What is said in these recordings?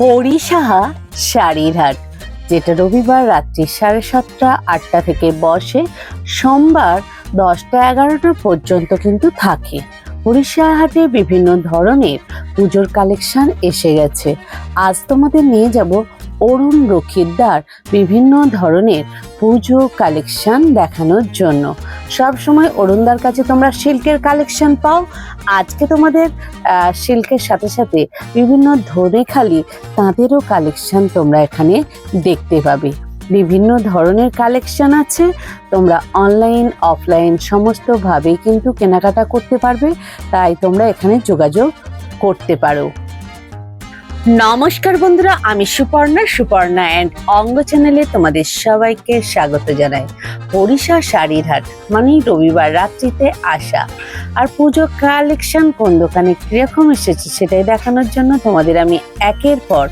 হরিসাহা শাড়ির হাট, যেটা রবিবার রাত্রি সাড়ে সাতটা, আটটা থেকে বসে সোমবার দশটা এগারোটা পর্যন্ত কিন্তু থাকে। হরিশাহ হাটে বিভিন্ন ধরনের পুজোর কালেকশন এসে গেছে। আজ তোমাদের নিয়ে যাব অরুণ রক্ষিতদার বিভিন্ন ধরনের পুজো কালেকশন দেখানোর জন্য। সব সময় অরুণদার কাছে তোমরা সিল্কের কালেকশন পাও। আজকে তোমাদের সিল্কের সাথে সাথে বিভিন্ন ধনেখালি তাঁতেরও কালেকশন তোমরা এখানে দেখতে পাবে। বিভিন্ন ধরনের কালেকশন আছে। তোমরা অনলাইন, অফলাইন সমস্তভাবেই কিন্তু কেনাকাটা করতে পারবে। তাই তোমরা এখানে যোগাযোগ করতে পারো। নমস্কার বন্ধুরা, আমি সুপর্ণা সুপর্ণা অ্যান্ড অঙ্গ চ্যানেলে তোমাদের সবাইকে স্বাগত জানাই। হরিষা শাড়ির হাট মানে রবিবার রাত্রিতে আসা। আর পুজো কালেকশন কোন দোকানে কীরকম এসেছে সেটাই দেখানোর জন্য তোমাদের আমি একের পর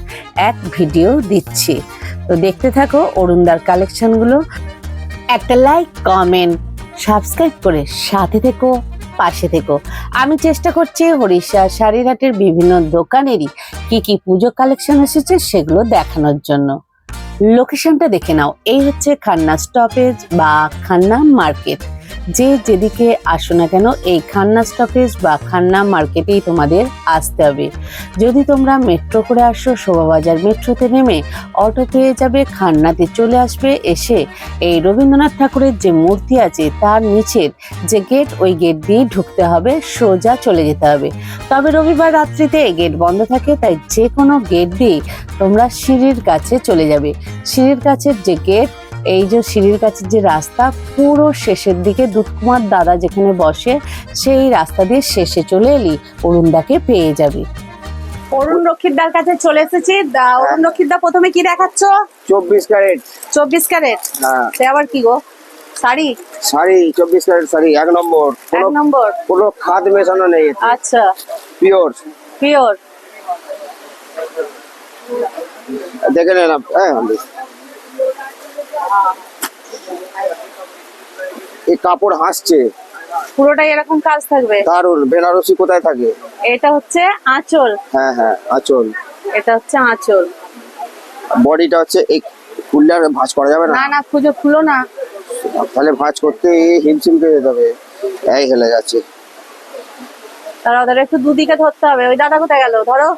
এক ভিডিও দিচ্ছি। তো দেখতে থাকো অরুণদার কালেকশনগুলো। একটা লাইক, কমেন্ট, সাবস্ক্রাইব করে সাথে থেকো, পাশে থেকো। আমি চেষ্টা করছি হরিষা শাড়িরহাটের বিভিন্ন দোকানেরই কি কি পুজো কালেকশন এসেছে সেগুলো দেখানোর জন্য। লোকেশনটা দেখে নাও। এই হচ্ছে খান্না স্টপেজ বা খান্না মার্কেট যে যেদিকে আসো না কেন, এই খান্না স্টপেজ বা খান্না মার্কেটেই তোমাদের আসতে হবে। যদি তোমরা মেট্রো করে আসো, শোভাবাজার মেট্রোতে নেমে অটো পেয়ে যাবে, খান্নাতে চলে আসবে, এসে এই রবীন্দ্রনাথ ঠাকুরের যে মূর্তি আছে, তার নিচের যে গেট ওই গেট দিয়ে ঢুকতে হবে, সোজা চলে যেতে হবে। তবে রবিবার রাত্রিতে গেট বন্ধ থাকে, তাই যে কোনো গেট দিয়ে তোমরা সিঁড়ির কাছে চলে যাবে। সিঁড়ির কাছের যে গেট এই যে সিঁড়ির কাছে যে রাস্তা পুরো শেষের দিকে দুধকুমার দাদা যেখানে বসে সেই রাস্তা দিয়ে শেষে চলে এলি অরুণদাকে পেয়ে যাবে। অরুণ রক্ষিতদার কাছে চলে এসেছি। দা- অরুণ রক্ষিতদা প্রথমে কি দেখাচ্ছ? চব্বিশ ক্যারেট। চব্বিশ ক্যারেট? হ্যাঁ। সে আবার কি গো? শাড়ি? শাড়ি চব্বিশ ক্যারেট শাড়ি এক নম্বর। এক নম্বর। কোনো খাদ মেশানো নেই আচ্ছা। পিওর। পিওর। দেখে নেন হ্যাঁ এই কাপড় হাসছে। পুরোটাই এরকম কাজ থাকবে? দারুণ বেনারসি কোথায় থাকে? এটা হচ্ছে আঁচল। হ্যাঁ হ্যাঁ আচল। এটা হচ্ছে আঁচল। বডিটা হচ্ছে এই খুললে আর ভাঁজ করা যাবে না? না না খুঁজো খুলো না। তাহলে ভাঁজ করতে হিমশিম খেয়ে যেতে হবে। এই হেলে যাচ্ছে। তারা ওদের একটু দুদিকে ধরতে হবে। ওই দাদা কোথায় গেল? ধরো।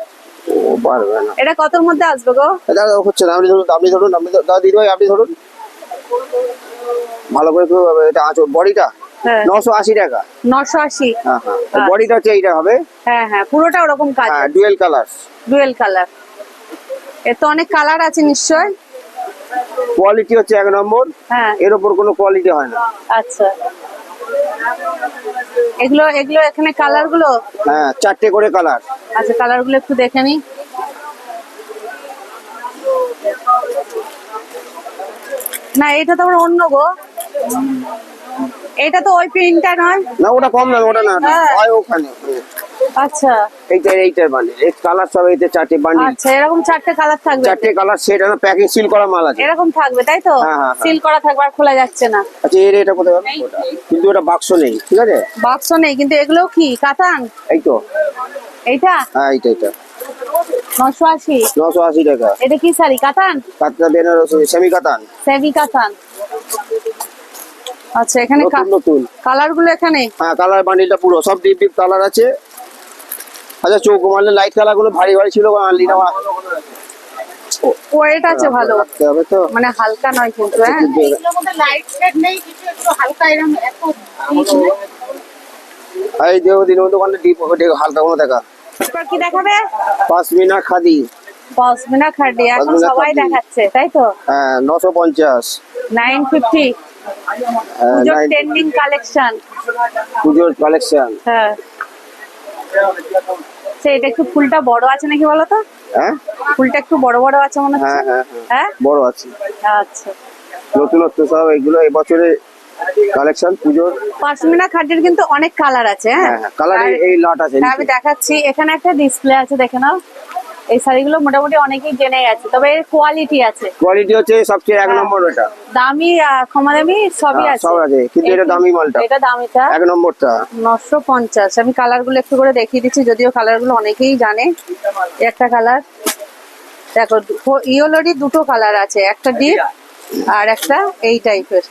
ও পারবে না। এটা কতর মধ্যে আসবে গো? দাদা হচ্ছে না আপনি ধরুন আপনি ধরুন আপনি। দাদা দিদি ভাই আপনি ধরুন। ভালো করে এটা আঁচল বডিটা? হ্যাঁ। নশো আশি টাকা। নশো আশি। হ্যাঁ হ্যাঁ। বডিটা হচ্ছে এইটা হবে। হ্যাঁ হ্যাঁ পুরোটা ওরকম কাজ হ্যাঁ ডুয়েল কালার। Dual colour. এর তো অনেক কালার আছে নিশ্চয়? কোয়ালিটি হচ্ছে এক নম্বর। হ্যাঁ। এর ওপর কোনো কোয়ালিটি হয় না। আচ্ছা। এগুলো এগুলো এখানে কালারগুলো হ্যাঁ চারটে করে কালার। আচ্ছা কালারগুলো একটু দেখে নি না এটা তো অন্য গো। এটা তো ওই প্রিন্টটা নয়। না ওটা কম না ওটা না হ্যাঁ। হয়। ওখানে আচ্ছা। এইটা এইটার মানে এই কালার সব এইতে চারটে বান্ডিল আচ্ছা এরকম চারটে কালার থাকবে। চারটে কালার সেট না প্যাকিং সিল করা মাল আছে। এরকম থাকবে তাই তো? হ্যাঁ, হ্যাঁ, সিল করা থাকবে আর খোলা যাচ্ছে না। আচ্ছা এর এটা কোথায় ওটা কিন্তু ওটা বাক্স নেই ঠিক আছে? বাক্স নেই কিন্তু এগুলো কি? কাতান এই তো। এইটা? হ্যাঁ এইটা এইটা। 980 980 টাকা। এটা কি শাড়ি? কাতান? সেমি কাতান কাতান আচ্ছা এখানে নতুন এখানে? হ্যাঁ, কালার বান্ডিলটা পুরো সব ডিপ কালার আছে। আচ্ছা লাইট ভারী ভারী ছিল আছে হ্যাঁ, ভালো। হবে তো। মানে হালকা নয় হ্যাঁ? লাইট হালকা হালকা কোনো দেখা। এরপর কি দেখাবে? পাশমিনা খাদি। পশমিনা খাডি এখন সবাই দেখাচ্ছে তাই তো? হ্যাঁ নশো পঞ্চাশ। Nine fifty. হ্যাঁ, পুজোর ট্রেন্ডিং কালেকশন পুজোর কালেকশন হ্যাঁ। সে এটা একটু ফুলটা বড় আছে নাকি বলো তো? হ্যাঁ? ফুলটা একটু বড় বড় আছে মনে হচ্ছে? হ্যাঁ হ্যাঁ হ্যাঁ। হ্যাঁ? বড় আছে। আচ্ছা। নতুনত্ব সব এগুলো এবছরে কালেকশন পুজোর? পশমিনা খাডির কিন্তু অনেক কালার আছে হ্যাঁ? হ্যাঁ হ্যাঁ কালার এই লট আছে আমি দেখাচ্ছি এখানে একটা ডিসপ্লে আছে দেখে নাও। এই শাড়িগুলো মোটামুটি অনেকেই জেনে গেছে তবে এর কোয়ালিটি আছে। কোয়ালিটি হচ্ছে সবচেয়ে এক হ্যাঁ। নম্বর এটা। দামি কমা দামি সবই আছে। সব আছে কিন্তু এটা দামি মালটা। এটা দামিটা? এক নম্বরটা। নশো পঞ্চাশ। আমি কালারগুলো একটু করে দেখিয়ে দিচ্ছি যদিও কালারগুলো অনেকেই জানে। একটা কালার। দেখো ইয়েলোরই দুটো কালার আছে একটা ডিপ আর একটা এই টাইপের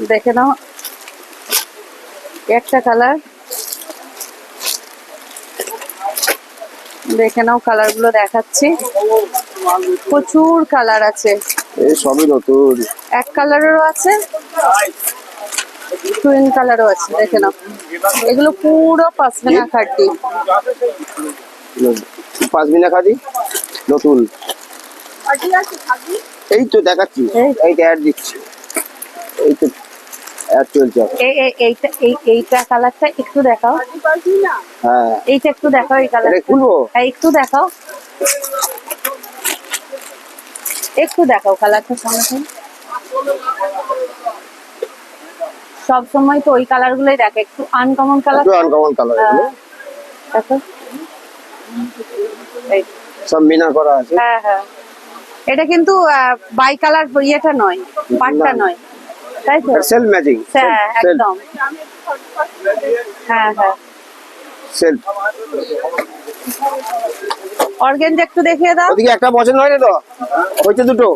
দেখে নাও। একটা কালার দেখে নাও কালারগুলো দেখাচ্ছি। প্রচুর কালার আছে। এই সবই নতুন। এক কালারেরও আছে টুইন কালারও আছে দেখে নাও। এগুলো পুরো পাসমিনা খাটি। পাঁচ মিনা খাদি নতুন এই তো দেখাচ্ছি। এই। এইটা অ্যাড দিচ্ছি। এই তো চলছে এইটা এইটা কালারটা একটু দেখাও। হ্যাঁ। এইটা একটু দেখাও এই কালার খুলবো? হ্যাঁ একটু দেখাও। একটু দেখাও কালারটা সব সময় তো ওই কালার গুলোই দেখে একটু আনকমন কালার আনকমন কালার দেখো। সব মিনা করা আছে। হ্যাঁ হ্যাঁ। এটা কিন্তু বাই কালার ইয়েটা নয় পাটটা নয়। তাই তো? সেলফ ম্যাচিং হ্যাঁ একদম। হ্যাঁ হ্যাঁ। সেলফ অর্গেনজা একটু দেখিয়ে দাও। ওদিকে একটা পছন্দ তো। দুটো।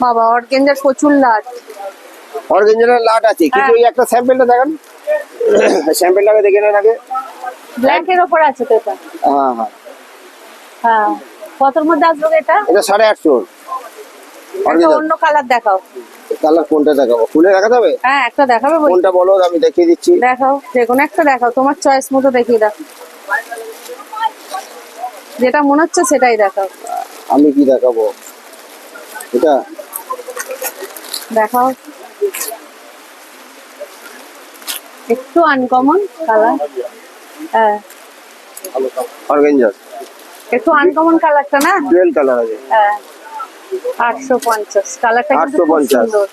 বাবা অর্গেনজার প্রচুর লাট। লাট আছে। কিন্তু হ্যাঁ। এই একটা স্যাম্পেলটা দেখান। স্যাম্পেলটাকে দেখে নেন আগে। ব্ল্যাক এর ওপর আছে তো এটা হ্যাঁ হ্যাঁ। হ্যাঁ। কতর মধ্যে আসবে এটা? এটা সাড়ে আটশো। অন্য কালার দেখাও। কালার কোনটা দেখাবো? হ্যাঁ একটা দেখাবে কোনটা বলো আমি দেখিয়ে দিচ্ছি। দেখাও যে কোনো একটা দেখাও তোমার চয়েস মতো দেখিয়ে দাও। যেটা মনে হচ্ছে সেটাই দেখাও। আমি কি দেখাবো? এটা? দেখাও। একটু আনকমন কালার হ্যাঁ। একটু আনকমন কালারটা না? ডুয়েল কালার আছে হ্যাঁ। আটশো পঞ্চাশ। কালারটা কিন্তু সুন্দর।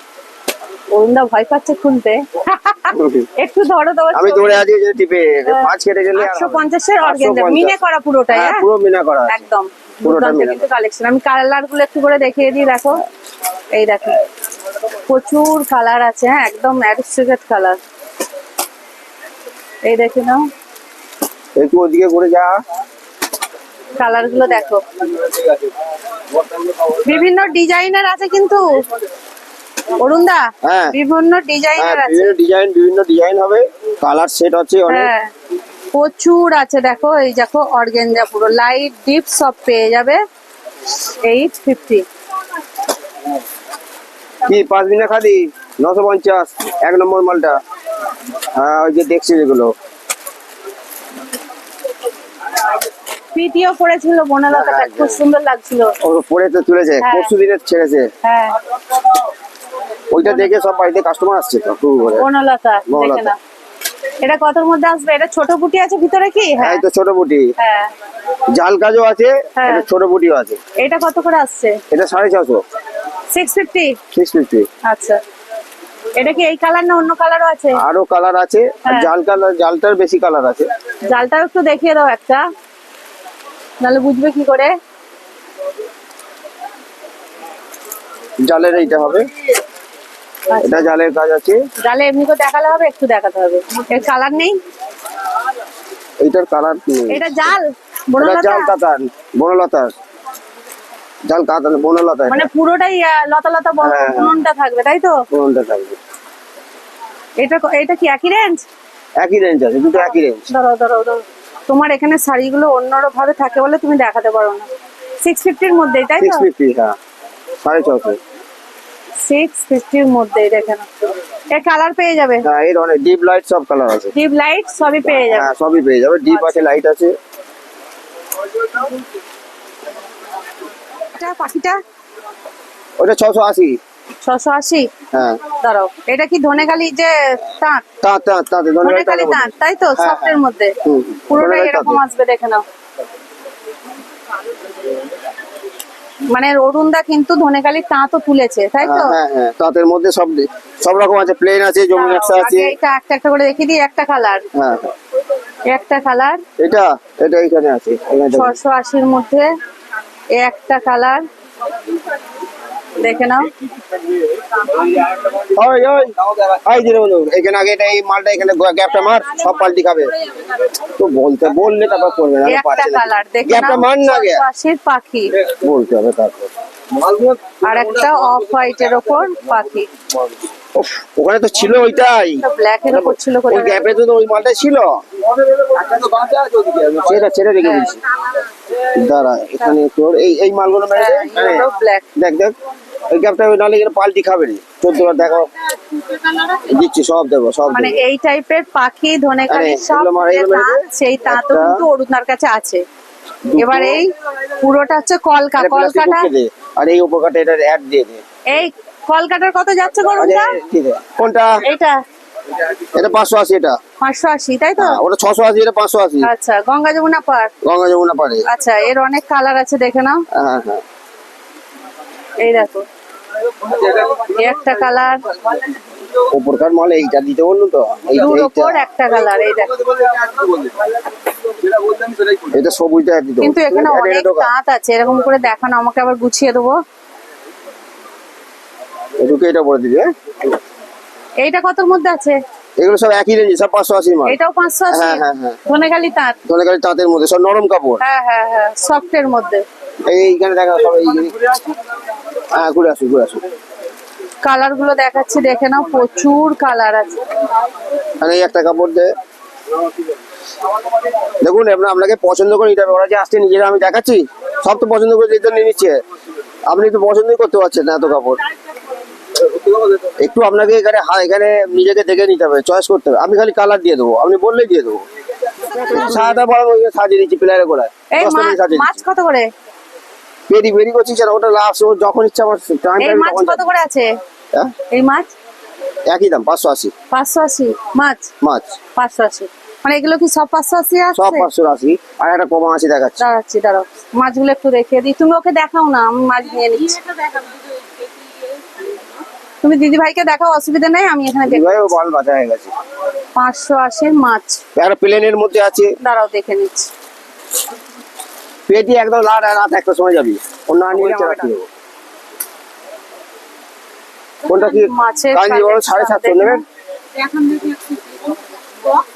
অরুণদা ভয় পাচ্ছে খুলতে। একটু ধরো তোমার আমি দৌড়ে আছি যে টিপে পাঁচ কেটে গেলে আর আটশো হবে না। পঞ্চাশের অর্গেনজা 850 মিনে করা পুরোটাই হ্যাঁ হ্যাঁ? পুরো মিনা করা একদম। পুরোটা দুর্দান্ত কিন্তু কালেকশন আমি কালারগুলো একটু করে দেখিয়ে দিই দেখো। এই দেখো। প্রচুর কালার আছে হ্যাঁ একদম কালার এই দেখে নাও। একটু ওদিকে করে যা। কালারগুলো দেখো। বিভিন্ন ডিজাইনের আছে কিন্তু। অরুণদা হ্যাঁ। বিভিন্ন হ্যাঁ ডিজাইনের আছে। বিভিন্ন ডিজাইন বিভিন্ন ডিজাইন হবে। কালার সেট আছে অনেক। হ্যাঁ প্রচুর আছে। দেখো এই দেখো অর্গেনজা পুরো। লাইট ডিপ সব পেয়ে যাবে। এইট ফিফটি কি পাঁচ মিনা খাদি? নশো পঞ্চাশ। এক নম্বর মালটা। হ্যাঁ ওই যে দেখছি যেগুলো। পড়েছিল বনলতাটা হ্যাঁ, খুব সুন্দর লাগছিল। ও পরে তো তুলেছে হ্যাঁ। পরশু দিনের ছেড়েছে। হ্যাঁ। ওইটা দেখে সব বাড়িতে কাস্টমার আসছে তো খুব করে। বনলতা দেখে না এটা কতর মধ্যে আসবে? এটা ছোট বুটি আছে ভিতরে কি? হ্যাঁ হ্যাঁ। এই তো ছোট বুটি হ্যাঁ। জাল কাজও আছে। এটা ছোট বুটিও আছে। এটা কত করে আসছে? এটা সাড়ে ছশো সিক্স ফিফটি সিক্স ফিফটি আচ্ছা। এটা কি এই কালার না অন্য কালারও আছে? আরও কালার আছে। জাল কালার জালটার বেশি কালার আছে। জালটাও একটু দেখিয়ে দাও একটা। নাহলে বুঝবে কি করে? জালের এইটা হবে। এটা জালের কাজ আছে। জালে এমনি করে দেখালে হবে একটু দেখাতে হবে। এর কালার নেই? এইটার কালার এটা জাল? বনলতা জাল কাতান বনলতার জাল কাতান বনলতা মানে পুরোটাই লতা লতা বন- হ্যাঁ। থাকবে তাই তো? কোনটা থাকবে। এটা এটা কি একই রেঞ্জ একই রেঞ্জ আছে দুটো একই রেঞ্জ ধরো ধরো ধরো। তোমার এখানে শাড়িগুলো অন্য ভাবে থাকে বলে তুমি দেখাতে পারো না। সিক্স ফিফটির মধ্যেই তাই তো? হ্যাঁ। সাড়ে ছশো। সিক্স ফিফটির মধ্যেই দেখে না এর কালার পেয়ে যাবে? হ্যাঁ এর অনেক ডিপ লাইট সব কালার আছে। ডিপ লাইট সবই পেয়ে যাবে? হ্যাঁ সবই পেয়ে যাবে। ডিপ আছে লাইট আছে। এটা পাখিটা? ওটা ছশো আশি। ছশো আশি? হ্যাঁ। দাঁড়াও এটা কি ধনেখালি যে তাঁত? তাঁত তাঁত তাঁতে ধনেখালি তাঁত। তাই তো? হ্যাঁ, সফটের মধ্যে। পুরোটাই এরকম আসবে দেখে নাও। মানে অরুণদা কিন্তু ধনেখালি তাঁতও তুলেছে তাই তো? হ্যাঁ হ্যাঁ হ্যাঁ তাঁতের মধ্যে সব সব রকম আছে প্লেন আছে জমি নকশা আছে। এটা একটা একটা করে দেখিয়ে দিই একটা কালার হ্যাঁ। একটা কালার এটা এটা এখানে আছে। ছশো আশির মধ্যে একটা কালার দেখে নাও। ওই ওই। এই দিন বন্ধু এখানে আগে এই মালটা এখানে গ্যাপটা মার সব পাল্টি খাবে। তো বলতে বললে তারপর করবে না গ্যাপটা মার না আগে। পাশের পাখি। বলতে হবে তারপর। আর একটা অফ হোয়াইটের ওপর পাখি। ওখানে তো ছিল ওইটাই। ব্ল্যাক এর ওপর ছিল ওই গ্যাপে তো ওই মালটা ছিল। সেটা ছেড়ে রেখে দিয়েছি। দাঁড়া এখানে তোর এই এই মালগুলো। হ্যাঁ, ব্ল্যাক দেখ দেখ। ওই গ্যাপটা নাহলে এখানে পাল্টি খাবে নি চোদ্দ বার দেখো। দিচ্ছি সব দেবো সব মানে এই টাইপের পাখি সব দে। সেই একটা, কিন্তু অরুণার কাছে আছে। এবার এই পুরোটা হচ্ছে কলকা। কলকাটা আর এই উপকারটা এটা অ্যাড দিয়ে দে। এই কলকাটার কত যাচ্ছে গরমটা কোনটা? এইটা। এটা পাঁচশো আশি এটা। পাঁচশো আশি তাই তো? হ্যাঁ, ওটা ছশো আশি এটা পাঁচশো আশি। আচ্ছা গঙ্গা যমুনা পার গঙ্গা যমুনা পারে আচ্ছা এর অনেক কালার আছে দেখে নাও। হ্যাঁ হ্যাঁ। এই দেখো। এই একটা কালার। ওপরকার মাল এইটা দিতে বলল তো দুর একটা কালার এই দেখো। এটা সবুজটা কিন্তু এখানে অনেক তাঁত আছে এরকম করে দেখানো আমাকে আবার গুছিয়ে দেবো। ঢুকে এটা বলে দিবি হ্যাঁ? এইটা কতর মধ্যে আছে? এগুলো সব একই রেঞ্জ সব পাঁচশো আশি মাল। এটাও পাঁচশো আশি? হ্যাঁ, হ্যাঁ। ধনেখালি তাঁত? ধনেখালি তাঁতের মধ্যে সব নরম কাপড়। হ্যাঁ হ্যাঁ হ্যাঁ সফটের মধ্যে। এইখানে দেখা সব এই হ্যাঁ ঘুরে আসুন ঘুরে আসুন কালারগুলো দেখাচ্ছি দেখে নাও প্রচুর কালার আছে। এই একটা কাপড় দে। দেখুন আপনার আপনাকে পছন্দ করে নিতে হবে ওরা যে আসছে নিজেরা আমি দেখাচ্ছি সব তো পছন্দ করে দিতে নিয়ে নিচ্ছে। আপনি তো পছন্দই করতে পারছেন না এত কাপড়। একটু আপনাকে এখানে হা- এখানে নিজেকে দেখে নিতে হবে চয়েস করতে হবে। আমি খালি কালার দিয়ে দেবো আপনি বললেই দিয়ে দেবো। সাদা বড় সাজিয়ে দিচ্ছি প্লেয়ারে করে। মাছ কত করে? বেরি বেরি করছিস আর ওটা লাস্ট ও যখন ইচ্ছা আমার টাইম এই মাছ কত করে আছে? হ্যাঁ? এই মাছ? একই দাম পাঁচশো আশি। পাঁচশো আশি? মাছ? মাছ। পাঁচশো আশি। মানে এগুলো কি সব পাঁচশো আশি সব আছে পাঁচশো আশি। আর একটা কমা আশি দেখাচ্ছি। দাঁড়াচ্ছি দাঁড়াও। মাছগুলো একটু দেখিয়ে দিই। তুমি ওকে দেখাও না আমি মাছ নিয়ে নিচ্ছি। তুমি দিদি ভাইকে দেখাও অসুবিধা নেই আমি এখানে দেখি ভাই ও বাল বাঁচা হয়ে গেছে। পাঁচশো আশির মাছ। একটা প্লেনের মধ্যে আছে। দাঁড়াও দেখে নিচ্ছি। পেটি একদম লাট রাত একটা সময় যাবি। অন্য আনিয়ে রাখতে দেবো? কোনটা কি? কাঞ্জি বড় সাড়ে সাতশো নেবেন? এখন দেখি একটু বক্স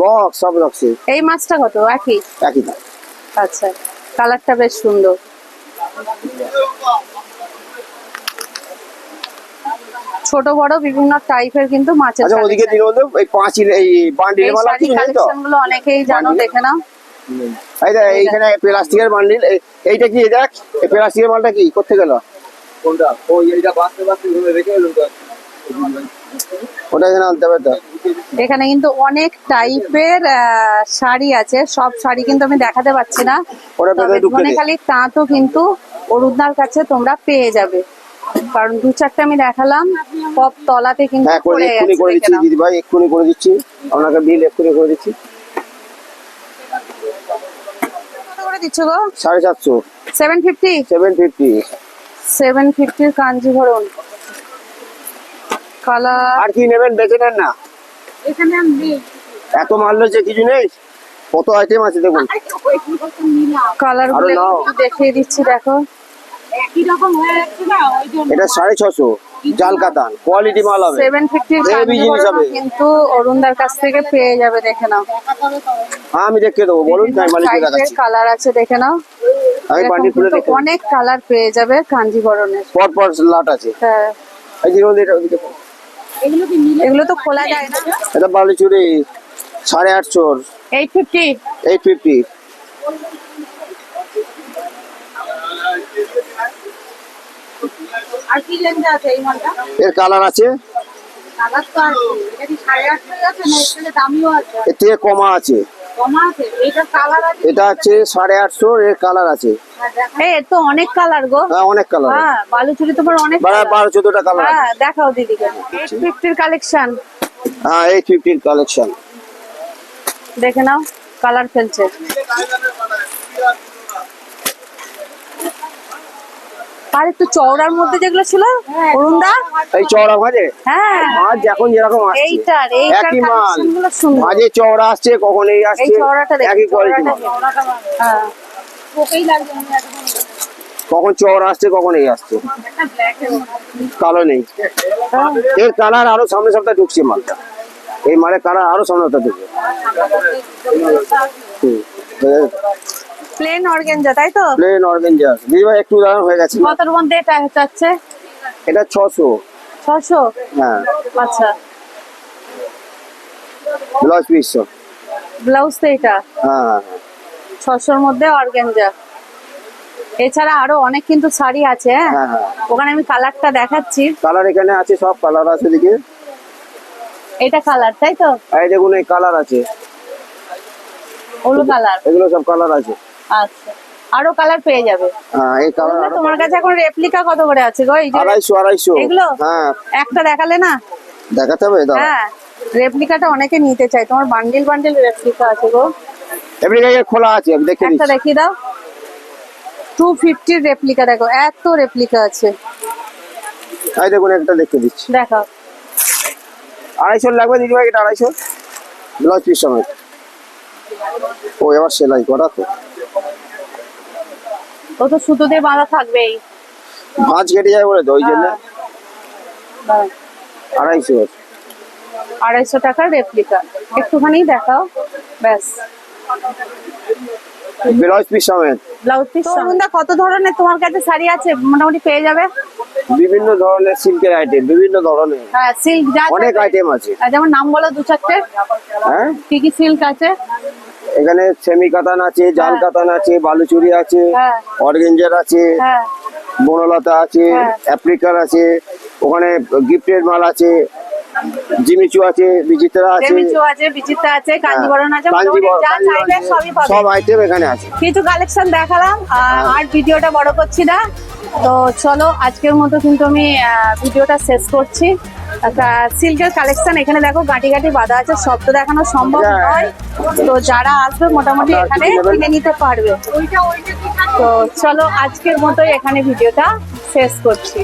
বক্স সব রাখছে এই মাছটা কত? একই? একই আচ্ছা কালারটা বেশ সুন্দর। ছোট বড় বিভিন্ন টাইপের কিন্তু মাছের আচ্ছা ওদিকে দিন বন্ধু এই পাঁচিল এই বান্ডিল কিছু নেই তো? অনেকেই জানো দেখে নাও। এই দেখ, এইখানে প্লাস্টিকের বান্ডিল এইটা কি দেখ এই প্লাস্টিকের মালটা কি করতে গেল কোনটা? ও এইটা বাঁচতে বাঁচতে ঘুরে রেখে এলো ওটা এখানে আনতে হবে তো? এখানে কিন্তু অনেক টাইপের শাড়ি আছে। সব শাড়ি কিন্তু আমি দেখাতে পাচ্ছি না। তবে ঢুকিয়ে তাঁতও কিন্তু অরুণার কাছে তোমরা পেয়ে যাবে। কারণ দু চারটে আমি দেখালাম পপ তলাতে কিন্তু হ্যাঁ করে পড়ে এক্ষুনি করে দিচ্ছি দিদি ভাই এক্ষুনি করে দিচ্ছি। আপনাকে বিল এক্ষুনি করে দিচ্ছি কত করে দিচ্ছ গো? সাড়ে সাতশো। Seven fifty seven fifty seven ফিফটির কাঞ্জিভরণ colour আর কি নেবেন বেঁচে নেন না। এখানে আমি এত মাল রয়েছে কিছু নেই? কত আইটেম আছে দেখুন। কালারগুলো দেখিয়ে দিচ্ছি দেখো। একই রকম হয়ে যাচ্ছে না? ওই জন্য এটা সাড়ে ছশো। জাল কাতান কোয়ালিটি মাল হবে। 750 হবে। কিন্তু অরুণদার কাছ থেকে পেয়ে যাবে দেখে নাও। হ্যাঁ আমি দেখে দেবো বলুন তাই মালিককে দেখাচ্ছি। কালার আছে দেখে নাও। আমি বান্ডি খুলে দেখে অনেক কালার পেয়ে যাবে কাঞ্জিবরণের। পর পর লট আছে। হ্যাঁ। এই যে এটা এগুলো কি নীল এগুলো তো খোলা যায় না। এটা বালিচুরি 850 850 850 আর কি আছে এই মালটা? এর কালার আছে। কালার তো আছে এটা কি সাড়ে আটশো আছে না এখানে দামিও আছে? এর থেকে কমা আছে। কমা আছে? এইটার কালার আছে? এটা সাড়ে আটশো এর কালার আছে। হ্যাঁ, এই এর তো অনেক কালার গো। হ্যাঁ অনেক কালার হ্যাঁ বালুচুরি তোমার অনেক বারো colour। বারো চোদ্দটা কালার হ্যাঁ দেখাও দিদিকে এইট ফিফটির কালেকশন হ্যাঁ এইট ফিফটির কালেকশন দেখে নাও কালার ফেলছে। আর একটু চওড়ার মধ্যে যেগুলো ছিল অরুণদা? এই চওড়া ভাজে হ্যাঁ। মাছ যখন যেরকম আসছে। এইটার এইটার একই মাল। মাঝে চওড়া আসছে কখন এই এই চওড়াটা দেখো একই কোয়ালিটি। হ্যাঁ। ওকেই কখন চওড়া আসছে কখন এই আসছে। কালো নেই। হ্যাঁ। এর কালার আরও সামনে সপ্তাহে ঢুকছে মালটা। এই মালের কালার আরও সামনে সপ্তাহে ঢুকবে। প্লেন অর্গেঞ্জা তাই তো? প্লেন অর্গেঞ্জার দিদি ভাই একটু দাঁড়ান হয়ে গেছে। কতর মধ্যে এটা চাচ্ছে? এটা ছশো। ছশো? হ্যাঁ। আচ্ছা। ব্লাউজ পিস ব্লাউজ তো এটা। হ্যাঁ হ্যাঁ হ্যাঁ। ছশোর মধ্যে অর্গেঞ্জা এছাড়া আরও অনেক কিন্তু শাড়ি আছে হ্যাঁ? হ্যাঁ হ্যাঁ। ওখানে আমি কালারটা দেখাচ্ছি। কালার এখানে আছে সব কালার আছে দিকে এটা কালার তাই তো? এই দেখুন এই কালার আছে। হলুদ কালার এগুলো সব কালার আছে। আচ্ছা। আরও কালার পেয়ে যাবে। হ্যাঁ এই কালার তোমার কাছে এখন রেপ্লিকা কত করে আছে গো? এই যে আড়াইশো আড়াইশো। এগুলো? হ্যাঁ। একটা দেখালে না? দেখাতে হবে? দাও। হ্যাঁ রেপ্লিকাটা অনেকে নিতে চায়। তোমার বান্ডিল বান্ডিল রেপ্লিকা আছে গো। গাড়ি খোলা আছে আমি দেখে একটা দেখিয়ে দাও। টু ফিফটির রেপ্লিকা দেখো এত রেপ্লিকা আছে। এই দেখুন একটা দেখে দিচ্ছি। দেখাও। আড়াইশো লাগবে দিদি ভাই এটা আড়াইশো? ব্লাউজ পিস সমেত ও এবার সেলাই করা তো। ও তো সুতো দিয়ে বাঁধা থাকবেই। ভাঁজ কেটে যায় বলে তো ওই জন্য? হ্যাঁ। আড়াইশো আড়াইশো টাকার রেপ্লিকা একটুখানি দেখাও। ব্যাস। ব্লাউজ পিস সমেত। ব্লাউজ পিস সরুন্দা কত ধরনের তোমার কাছে শাড়ি আছে? মোটামুটি পেয়ে যাবে? বিভিন্ন ধরনের সিল্কের আইটেম বিভিন্ন ধরনের। হ্যাঁ সিল্ক যা অনেক আইটেম আছে। আর যেমন নাম বলো দু চারটে হ্যাঁ? কি কি সিল্ক আছে? এখানে সেমি কাতান আছে জাল হ্যাঁ। কাতান আছে বালুচুরি আছে হ্যাঁ। অর্গেঞ্জার আছে হ্যাঁ। বনলতা আছে। অ্যাপ্লিকার আছে ওখানে গিফটের মাল আছে জিমিচু আছে বিচিত্রা আছে। আছে বিচিত্রা কাঞ্জিবরণ সব আইটেম এখানে আছে। কিছু কালেকশন দেখালাম আর ভিডিওটা বড় করছি না। তো চলো আজকের মতো কিন্তু আমি ভিডিওটা শেষ করছি। সিল্কের কালেকশন এখানে দেখো গাঁটি গাঁটি বাঁধা আছে সব তো দেখানো সম্ভব হ্যাঁ। নয়। তো যারা আসবে মোটামুটি এখানে কিনে কিনে নিতে পারবে। তো চলো আজকের মতোই এখানে ভিডিওটা শেষ করছি।